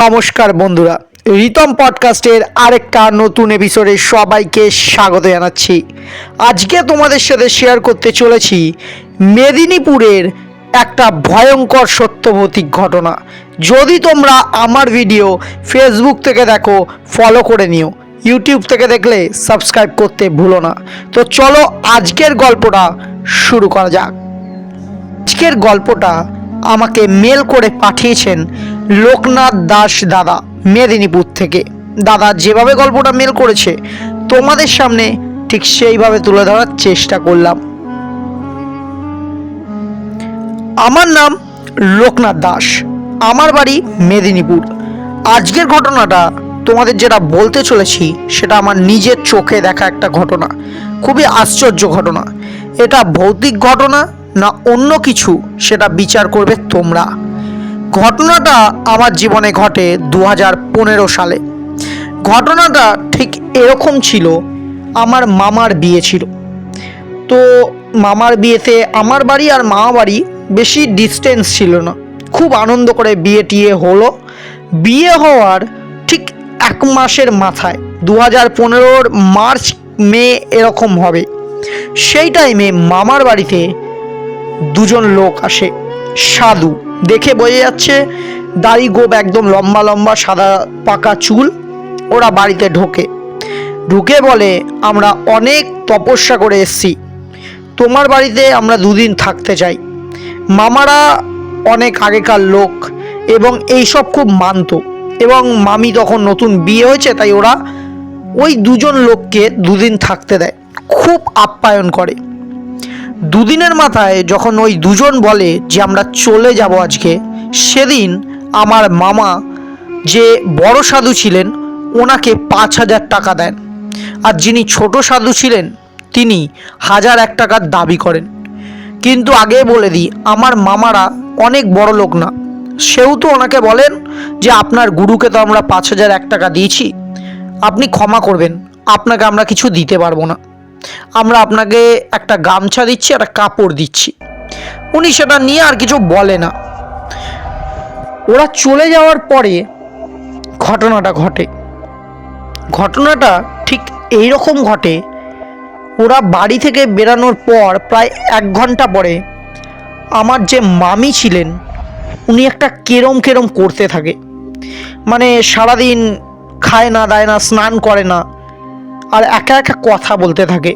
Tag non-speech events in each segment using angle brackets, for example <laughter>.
নমস্কার বন্ধুরা, রিতম পডকাস্টের আরেকটা নতুন এপিসোডে সবাইকে স্বাগত জানাচ্ছি। আজকে তোমাদের সাথে শেয়ার করতে চলেছি মেদিনীপুরের একটা ভয়ঙ্কর সত্যভৌতিক ঘটনা। যদি তোমরা আমার ভিডিও ফেসবুক থেকে দেখো ফলো করে নিও। ইউটিউব থেকে দেখলে সাবস্ক্রাইব করতে ভুলো না। তো চলো আজকের গল্পটা শুরু করা যাক। আজকের গল্পটা আমাকে মেল করে পাঠিয়েছেন লোকনাথ দাস দাদা, মেদিনীপুর থেকে। দাদা যেভাবে গল্পটা মেল করেছে, তোমাদের সামনে ঠিক সেইভাবে তুলে ধরার চেষ্টা করলাম। আমার নাম লোকনাথ দাস, আমার বাড়ি মেদিনীপুর। আজকের ঘটনাটা তোমাদের যেটা বলতে চলেছি, সেটা আমার নিজের চোখে দেখা একটা ঘটনা। খুবই আশ্চর্য ঘটনা। এটা ভৌতিক ঘটনা না অন্য কিছু, সেটা বিচার করবে তোমরা। ঘটনাটা আমার জীবনে ঘটে দু সালে। ঘটনাটা ঠিক এরকম ছিল, আমার মামার বিয়ে ছিল। তো মামার বিয়েতে আমার বাড়ি আর মামা বাড়ি বেশি ডিস্টেন্স ছিল না। খুব আনন্দ করে বিয়ে টিয়ে হলো। বিয়ে হওয়ার ঠিক এক মাসের মাথায় দু হাজার পনেরোর মার্চ, মে এরকম হবে। সেই টাইমে মামার বাড়িতে দুজন লোক আসে, সাধু। দেখে বোঝা যাচ্ছে দাড়ি গোপ একদম লম্বা লম্বা সাদা পাকা চুল, ওরা বাড়িতে ঢোকে। ঢুকে বলে, আমরা অনেক তপস্যা করে এসছি। তোমার বাড়িতে আমরা দুদিন থাকতে চাই। মামারা অনেক আগেকার লোক এবং এইসব খুব মানতো। এবং মামি তখন নতুন বিয়ে হয়েছে, তাই ওরা ওই দুজন লোককে দুদিন থাকতে দেয়। খুব আপ্যায়ন করে। দুদিনের মাথায় যখন ওই দুজন বলে যে আমরা চলে যাব আজকে, সেদিন আমার মামা যে বড় সাধু ছিলেন, ওনাকে পাঁচ হাজার টাকা দেন। আর যিনি ছোট সাধু ছিলেন, তিনি হাজার এক টাকার দাবি করেন। কিন্তু আগে বলে দিই, আমার মামারা অনেক বড় লোক না। সেও তো ওনাকে বলেন যে, আপনার গুরুকে তো আমরা পাঁচ হাজার এক টাকা দিয়েছি। আপনি ক্ষমা করবেন, আপনাকে আমরা কিছু দিতে পারব না। আমরা আপনাকে একটা গামছা দিচ্ছি, একটা কাপড় দিচ্ছি। উনি সেটা নিয়ে আর কিছু বলে না। ওরা চলে যাওয়ার পরে ঘটনাটা ঘটে। ঘটনাটা ঠিক এই রকম ঘটে, ওরা বাড়ি থেকে বেরানোর পর প্রায় এক ঘণ্টা পরে আমার যে মামি ছিলেন, উনি একটা কেরম কেরম করতে থাকে। মানে সারাদিন খায় না, দায় না, স্নান করে না আর একা একা কথা বলতে থাকে।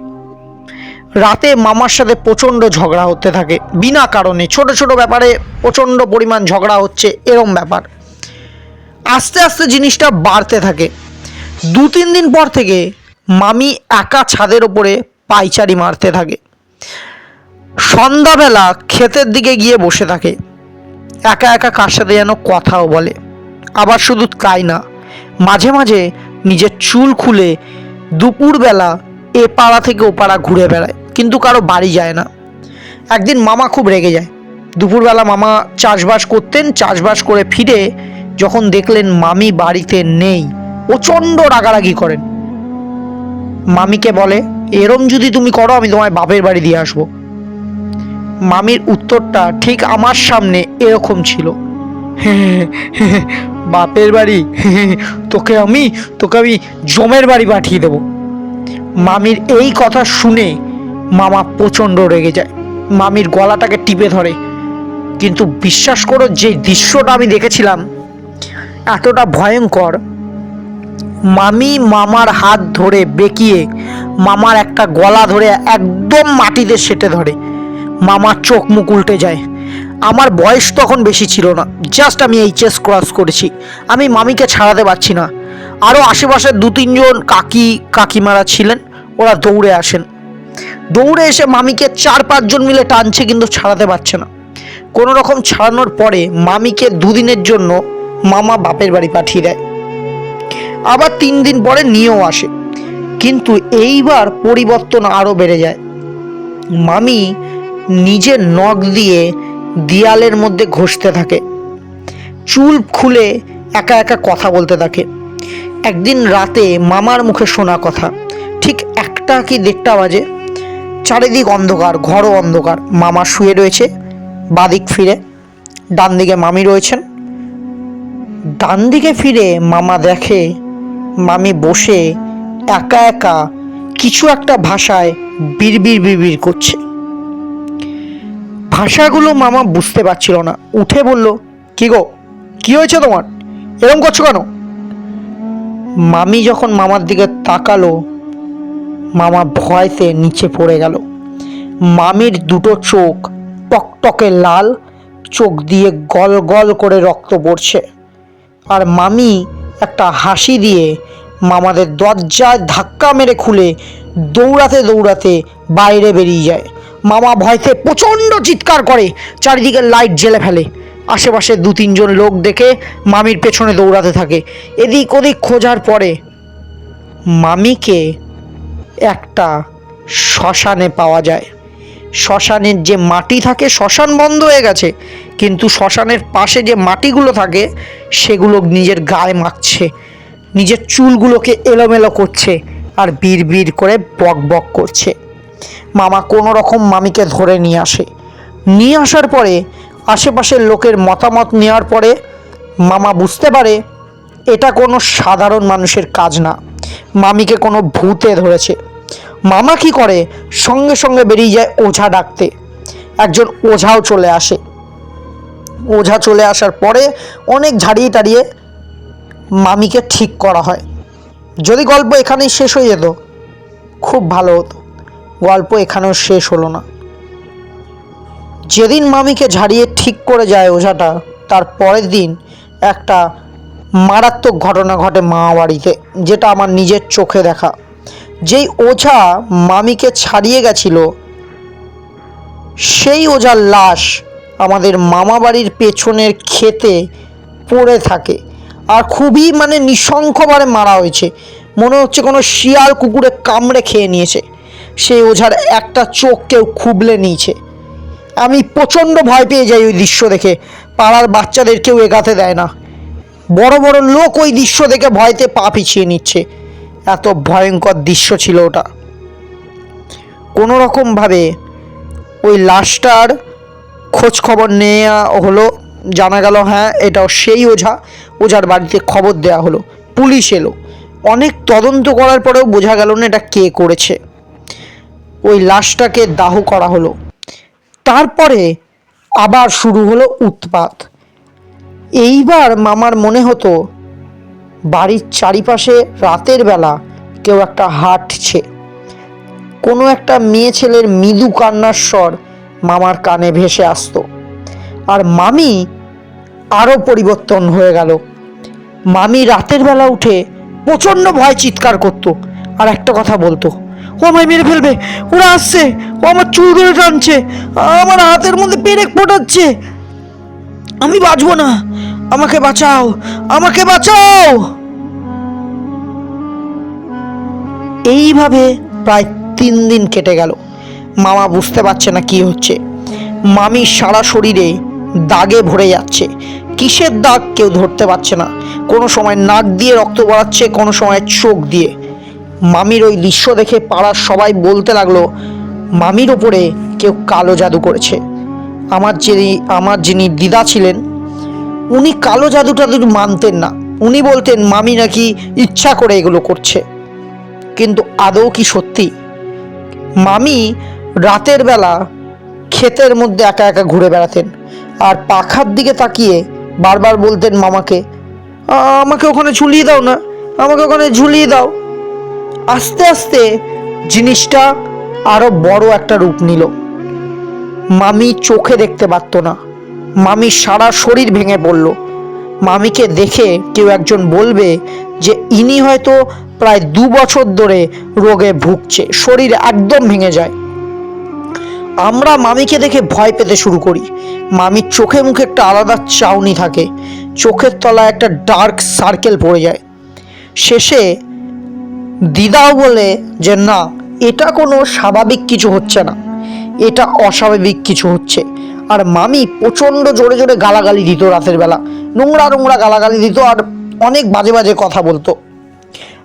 রাতে মামার সাথে প্রচণ্ড ঝগড়া হতে থাকে। বিনা কারণে ছোট ছোট ব্যাপারে প্রচণ্ড পরিমাণ ঝগড়া হচ্ছে, এরম ব্যাপার। আস্তে আস্তে জিনিসটা বাড়তে থাকে। দু তিন দিন পর থেকে মামি একা ছাদের ওপরে পাইচারি মারতে থাকে। সন্ধ্যাবেলা ক্ষেতের দিকে গিয়ে বসে থাকে। একা একা কার সাথে যেন কথাও বলে। আবার শুধু তাই না, মাঝে মাঝে নিজের চুল খুলে দুপুরবেলা এ পাড়া থেকে ও পাড়া ঘুরে বেড়ায়, কিন্তু কারও বাড়ি যায় না। একদিন মামা খুব রেগে যায়। দুপুরবেলা মামা চাষবাস করতেন, চাষবাস করে ফিরে যখন দেখলেন মামি বাড়িতে নেই, প্রচণ্ড রাগারাগি করেন। মামিকে বলে, এরম যদি তুমি করো, আমি তোমায় বাপের বাড়ি দিয়ে আসব। মামির উত্তরটা ঠিক আমার সামনে এরকম ছিল। <laughs> বাপের বাড়ি। <laughs> তোকে আমি তোকে আমি জমের বাড়ি পাঠিয়ে দেবো। মামির এই কথা শুনে মামা প্রচণ্ড রেগে যায়। মামির গলাটাকে টিপে ধরে। কিন্তু বিশ্বাস করো, যে দৃশ্যটা আমি দেখেছিলাম, এতটা ভয়ঙ্কর। মামি মামার হাত ধরে বেঁকিয়ে মামার একটা গলা ধরে একদম মাটিতে সেটে ধরে। মামার চোখ মুখ উল্টে যায়। আমার বয়স তখন বেশি ছিল না। জাস্ট আমি এইচএস ক্রস করেছি। আমি মামিকে ছাড়াতে পারছি না। আরও আশেপাশে দু, তিনজন কাকি, কাকিমারা ছিলেন। ওরা দৌড়ে আসেন। দৌড়ে এসে মামিকে চার, পাঁচজন মিলে টানছে, কিন্তু ছাড়াতে পারছে না। কোনো রকম ছাড়ানোর পরে মামিকে দুদিনের জন্য মামা বাপের বাড়ি পাঠিয়ে দেয়। আবার তিন দিন পরে নিয়েও আসে। কিন্তু এইবার পরিবর্তন আরও বেড়ে যায়। মামি নিজের নখ দিয়ে দেয়ালের মধ্যে ঘষতে থাকে। চুল খুলে একা একা কথা বলতে থাকে। একদিন রাতে মামার মুখে শোনা কথা, ঠিক একটা কি দেড়টা বাজে। চারিদিক অন্ধকার, ঘরও অন্ধকার। মামা শুয়ে রয়েছে, বাদিক ফিরে। ডান দিকে মামি রয়েছেন। ডান দিকে ফিরে মামা দেখে মামি বসে একা একা কিছু একটা ভাষায় বিড়বিড় বিড়বিড় করছে। ভাষাগুলো মামা বুঝতে পারছিল না। উঠে বলল, কি গো, কি হয়েছে তোমার? এরম করছ কেন? মামি যখন মামার দিকে তাকালো, মামা ভয়তে নিচে পড়ে গেল। মামির দুটো চোখ টকটকে লাল, চোখ দিয়ে গল গল করে রক্ত পড়ছে। আর মামি একটা হাসি দিয়ে মামাদের দরজায় ধাক্কা মেরে খুলে দৌড়াতে দৌড়াতে বাইরে বেরিয়ে যায়। মামা ভয়তে প্রচণ্ড চিৎকার করে, চারিদিকে লাইট জ্বেলে ফেলে। আশেপাশে দু তিনজন লোক দেখে মামির পেছনে দৌড়াতে থাকে। এদিক ওদিক খোঁজার পরে মামিকে একটা শ্মশানে পাওয়া যায়। শ্মশানের যে মাটি থাকে, শ্মশান বন্ধ হয়ে গেছে। কিন্তু শ্মশানের পাশে যে মাটিগুলো থাকে, সেগুলো নিজের গায়ে মাখছে। নিজের চুলগুলোকে এলোমেলো করছে আর বিড় করে বক বক করছে। মামা কোনো রকম মামিকে ধরে নিয়ে আসে। নিয়ে আসার পরে আশেপাশের লোকের মতামত নেওয়ার পরে মামা বুঝতে পারে এটা কোনো সাধারণ মানুষের কাজ না। মামিকে কোনো ভূতে ধরেছে। মামা কি করে? সঙ্গে সঙ্গে বেরিয়ে যায় ওঝা ডাকতে। একজন ওঝাও চলে আসে। ওঝা চলে আসার পরে অনেক ঝাড়িয়ে টাড়িয়ে মামিকে ঠিক করা হয়। যদি গল্প এখানেই শেষ হয়ে যেত, খুব ভালো হতো। গল্প এখানেও শেষ হলো না। যেদিন মামিকে ঝাড়িয়ে ঠিক করে যায় ওঝাটা, তার পরের দিন একটা মারাত্মক ঘটনা ঘটে মামা বাড়িতে, যেটা আমার নিজের চোখে দেখা। যেই ওঝা মামিকে ছাড়িয়ে গেছিল, সেই ওঝার লাশ আমাদের মামা বাড়ির পেছনের ক্ষেতে পড়ে থাকে আর খুবই মানে নৃশংসভাবে মারা হয়েছে। মনে হচ্ছে কোনো শিয়াল কুকুরে কামড়ে খেয়ে নিয়েছে। সেই ওঝার একটা চোখ কেউ খুবলে নিয়েছে। আমি প্রচণ্ড ভয় পেয়ে যাই ওই দৃশ্য দেখে। পাড়ার বাচ্চাদের কেউ এগাতে দেয় না। বড় বড় লোক ওই দৃশ্য দেখে ভয়তে পা পিছিয়ে নিচ্ছে। এত ভয়ঙ্কর দৃশ্য ছিল ওটা। কোনো রকমভাবে ওই লাশটার খোঁজ খবর নেওয়া হলো, জানা গেল হ্যাঁ এটাও সেই ওঝা। ওঝার বাড়িতে খবর দেওয়া হলো। পুলিশ এলো। অনেক তদন্ত করার পরেও বোঝা গেল না এটা কে করেছে। ওই লাশটাকে দাহ করা হলো। তারপরে আবার শুরু হলো উৎপাত। এইবার মামার মনে হতো, বাড়ির চারিপাশে রাতের বেলা কেউ একটা হাঁটছে। কোনো একটা মেয়ে ছেলের মৃদু কান্নার স্বর মামার কানে ভেসে আসতো। আর মামি আরও পরিবর্তন হয়ে গেল। মামি রাতের বেলা উঠে প্রচণ্ড ভয় চিৎকার করতো। আর একটা কথা বলতো ও আমায় মেরে ফেলবে? ওরা আসছে। ও আমার চুল ধরে টানছে। আমার হাতের মধ্যে পেরেক ফোটাচ্ছে। আমি বাঁচবো না। আমাকে বাঁচাও। আমাকে বাঁচাও। এইভাবে প্রায় তিন দিন কেটে গেল। মামা বুঝতে পারছে না কি হচ্ছে। মামি সারা শরীরে দাগে ভরে যাচ্ছে। কিসের দাগ কেউ ধরতে পারছে না। কোনো সময় নাক দিয়ে রক্ত বাড়াচ্ছে কোনো সময় চোখ দিয়ে। মামির ওই দৃশ্য দেখে পাড়ার সবাই বলতে লাগল, মামির ওপরে কেউ কালো জাদু করেছে। আমার যিনি আমার যিনি দিদা ছিলেন, উনি কালো জাদুটা মানতেন না, উনি বলতেন, মামি নাকি ইচ্ছা করে এগুলো করছে। কিন্তু আদৌ কি সত্যি? মামি রাতের বেলা ক্ষেতের মধ্যে একা একা ঘুরে বেড়াতেন আর পাখার দিকে তাকিয়ে বারবার বলতেন মামাকে আমাকে ওখানে ঝুলিয়ে দাও না, আমাকে ওখানে ঝুলিয়ে দাও। আস্তে আস্তে জিনিসটা আরও বড় একটা রূপ নিল। মামি চোখে দেখতে পারতো না। মামি সারা শরীর ভেঙে পড়ল। মামিকে দেখে কেউ একজন বলবে যে, ইনি হয়তো প্রায় দু বছর ধরে রোগে ভুগছে, শরীর একদম ভেঙে যায়। আমরা মামিকে দেখে ভয় পেতে শুরু করি। মামির চোখে মুখে একটা আলাদা চাউনি থাকে। চোখের তলায় একটা ডার্ক সার্কেল পড়ে যায়। শেষে দিদাও বলে যে, না, এটা কোনো স্বাভাবিক কিছু হচ্ছে না। এটা অস্বাভাবিক কিছু হচ্ছে। আর মামি প্রচণ্ড জোরে জোরে গালাগালি দিত রাতের বেলা। নোংরা নোংরা গালাগালি দিত আর অনেক বাজে বাজে কথা বলতো।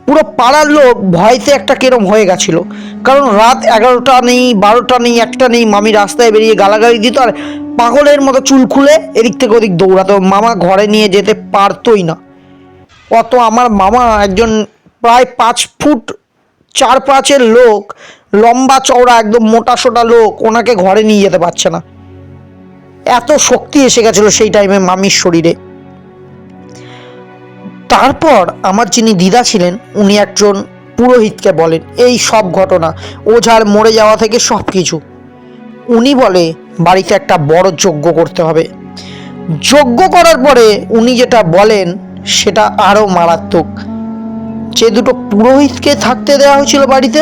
পুরো পাড়ার লোক ভয়তে একটা কেরম হয়ে গেছিল। কারণ রাত এগারোটা নেই, বারোটা নেই, একটা নেই, মামি রাস্তায় বেরিয়ে গালাগালি দিত আর পাগলের মতো চুল খুলে এদিক থেকে ওদিক দৌড়াতো। মামা ঘরে নিয়ে যেতে পারতোই না। অত আমার মামা একজন প্রায় পাঁচ ফুট চার পাঁচের লোক, লম্বা চওড়া, একদম মোটা সোটা লোক ওনাকে ঘরে নিয়ে যেতে পারছে না। এত শক্তি এসে গেছিল সেই টাইমে মামির শরীরে। তারপর আমার যিনি দিদা ছিলেন, উনি একজন পুরোহিতকে বলেন, এই সব ঘটনা, ওঝার মরে যাওয়া থেকে সব কিছু উনি বলে, বাড়িতে একটা বড় যজ্ঞ করতে হবে। যজ্ঞ করার পরে উনি যেটা বলেন, সেটা আরও মারাত্মক। যে দুটো পুরোহিতকে থাকতে দেওয়া হয়েছিল বাড়িতে,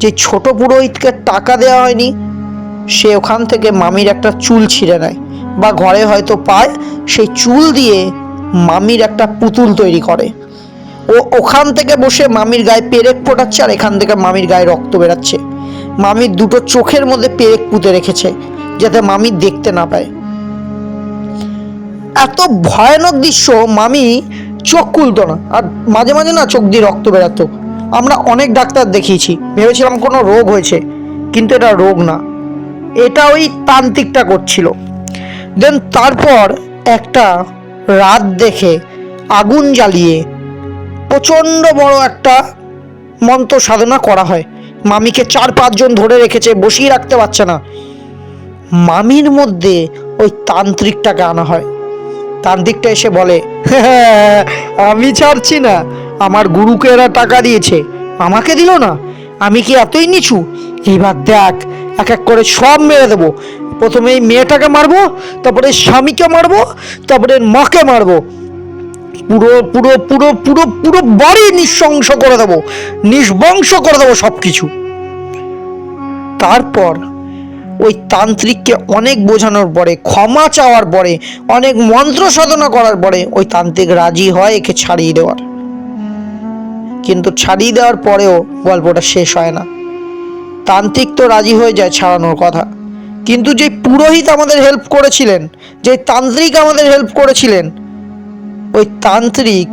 যে ছোট পুরোহিতকে টাকা দেওয়া হয়নি, সে ওখান থেকে মামির একটা চুল ছিঁড়ে নেয় বা ঘরে হয়তো পায়, সেই চুল দিয়ে মামির একটা পুতুল তৈরি করে। ও ওখান থেকে বসে মামির গায়ে পেরেক ফোটাচ্ছে আর এখান থেকে মামির গায়ে রক্ত বেরাচ্ছে। মামির দুটো চোখের মধ্যে পেরেক পুঁতে রেখেছে যাতে মামি দেখতে না পায়। এত ভয়ানক দৃশ্য মামি চোখ খুলতো না। আর মাঝে মাঝে না চোখ দিয়ে রক্ত বেরাতো। আমরা অনেক ডাক্তার দেখিয়েছি, ভেবেছিলাম কোনো রোগ হয়েছে, কিন্তু এটা রোগ না। এটা ওই তান্ত্রিকটা করছিল। দেন তারপর একটা রাত দেখে আগুন জ্বালিয়ে প্রচণ্ড বড় একটা মন্ত্র সাধনা করা হয়। মামিকে চার পাঁচজন ধরে রেখেছে, বসিয়ে রাখতে পারছে না। মামির মধ্যে ওই তান্ত্রিকটাকে আনা হয়। তান্ত্রিকটা এসে বলে "হ্যাঁ, আমি ছাড়ছি না। আমার গুরুকে এরা টাকা দিয়েছে। আমাকে দিল না। আমি কি এতই নিচু? এবার দেখ এক এক করে সব মেরে দেবো। প্রথমে এই মেয়েটাকে মারবো তারপরে স্বামীকে মারবো তারপরে মাকে মারবো। পুরো পুরো পুরো পুরো পুরো বাড়ি নিঃশংস করে দেবো। নিঃবংশ করে দেবো সব কিছু তারপর ওই তান্ত্রিককে অনেক বোঝানোর পরে, ক্ষমা চাওয়ার পরে, অনেক মন্ত্র সাধনা করার পরে ওই তান্ত্রিক রাজি হয় একে ছাড়িয়ে দেওয়ার। কিন্তু ছাড়িয়ে দেওয়ার পরেও গল্পটা শেষ হয় না। তান্ত্রিক তো রাজি হয়ে যায় ছাড়ানোর কথা। কিন্তু যে পুরোহিত আমাদের হেল্প করেছিলেন, যে তান্ত্রিক আমাদের হেল্প করেছিলেন, ওই তান্ত্রিক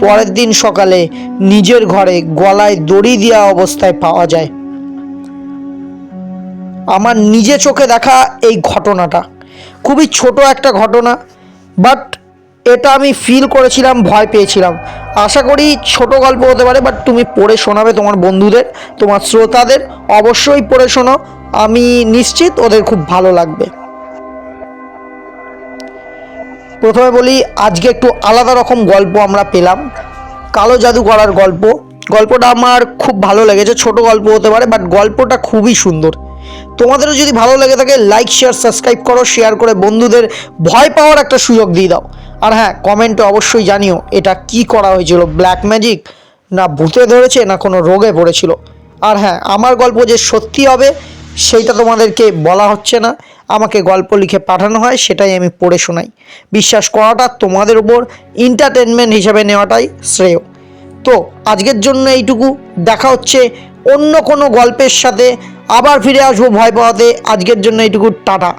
পরের দিন সকালে নিজের ঘরে গলায় দড়ি দেওয়া অবস্থায় পাওয়া যায়। আমার নিজে চোখে দেখা এই ঘটনাটা। খুবই ছোট একটা ঘটনা বাট এটা আমি ফিল করেছিলাম, ভয় পেয়েছিলাম। আশা করি ছোট গল্প হতে পারে বাট তুমি পড়ে শোনাবে তোমার বন্ধুদের, তোমার শ্রোতাদের। অবশ্যই পড়ে শোনো, আমি নিশ্চিত ওদের খুব ভালো লাগবে। প্রথমে বলি, আজকে একটু আলাদা রকম গল্প আমরা পেলাম। কালো জাদু করার গল্প। গল্পটা আমার খুব ভালো লেগেছে, ছোট গল্প হতে পারে বাট গল্পটা খুবই সুন্দর। তোমাদেরও যদি ভালো লেগে থাকে লাইক শেয়ার সাবস্ক্রাইব করো শেয়ার করে বন্ধুদের ভয় পাওয়ার একটা সুযোগ দিয়ে দাও। আর হ্যাঁ কমেন্টে অবশ্যই জানিও এটা কি করা হয়েছিল ব্ল্যাক ম্যাজিক না ভূতে ধরেছে, না কোনো রোগে পড়েছিল। আর হ্যাঁ আমার গল্প যে সত্যি হবে, সেইটা তোমাদেরকে বলা হচ্ছে না। আমাকে গল্প লিখে পাঠানো হয়, সেটাই আমি পড়ে শোনাই। বিশ্বাস করাটা তোমাদের উপর এন্টারটেনমেন্ট হিসেবে নেওয়াটাই শ্রেয়। তো আজকের জন্য এইটুকু। দেখা হচ্ছে অন্য কোনো গল্পের সাথে আবার ফিরে আসব ভয় পাওয়াতে আজকের জন্য এটুকু টাটা।